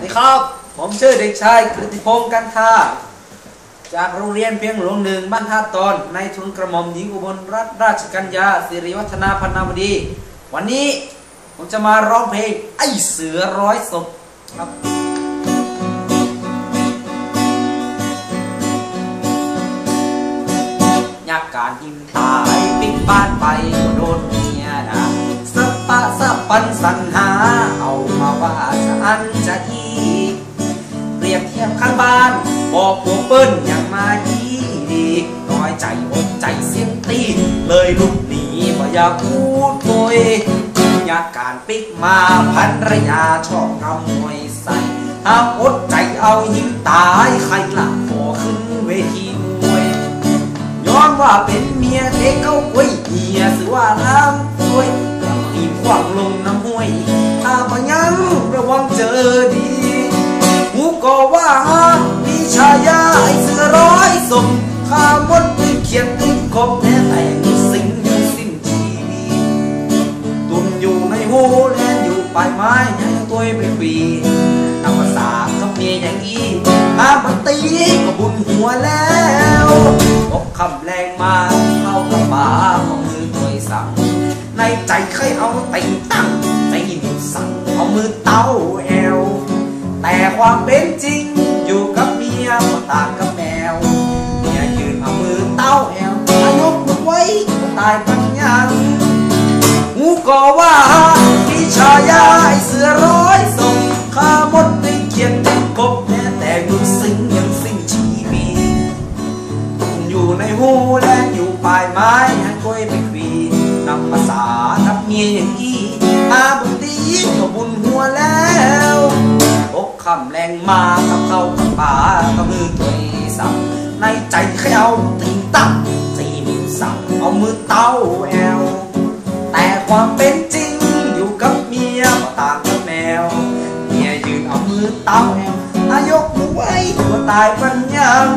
วัสดีครับ ผมชื่อเด็กชายกฤติพงศ์กันทาจากโรงเรียนเพียงหลวงหนึ่งบ้านท่าตอนในทุนกระหม่อมหญิงอุบลรัตนราชกัญญาสิริวัฒนาพันนาวดี วันนี้ผมจะมาร้องเพลงไอ้เสือร้อยศพครับยากการหิมตายปิดบ้านไปก็โดนเมียด่าสปะสะปันสัญหา เอามาว่าจะอันจะอี ยบเทียบข้างบ้าน บอกพวเปิ้นอย่างมายีดีน้อยใจอกใจเสียงตีเลยลุกหนีบ่อยากพูดคุยอยากการปิกมาพันรยาชอบงำมวยใส่ห้าอดใจเอาหิ้มตายใครหลักขอขึ้นเวทีมวย ย้อนว่าเป็นเมียเด็กเขาไว้เมียสือว่าล้างสวยอยากมีขวางลงน้ำห้วยถ้ามายั ชายาไอ้เสือร้อยศพข้ามดติดเขียนติดกบแน่แต่งสิ่งยังสิ้นชีวิตตุ่มอยู่ในหูแลนอยู่ปลายไม้ยังตัวไปฟรีตามภาษากับเมียอย่างอีถ้ามาตีก็บุญหัวแล้วตกคำแรงมาเข้ากับป่าของมือตัวสั่งในใจเคยเอาติงตั้งใจนิ้วสั่งเอามือเต้าแอวแต่ความเป็นจริงอยู่กับ ยก็ตางกับแมวเมียยืนเอามือเต้าแอวอายกมือไว้ก็ตายปัญญาหูก็ว่ามีชายาเสือร้อยศพข้ามดได้เขียนติดกบแม้แต่ดูสิงยังสิ้นชีวิตอยู่ในหูและอยู่ปลายไม้ยังกล้วยไปควีนำภาษาทับเมียอย่างอี้อาบุญดีก็บุญหัวแล้ว อกคำแรงมากับเข้ากับป่าก็มือตัวสับในใจเขาเอาติงตั้งจีนิวสับเอามือเต้าแอวแต่ความเป็นจริงอยู่กับเมียต่างกับแมว เมียยืนเอามือเต้าแอวอายกมือไว้ตัวตายปันยัง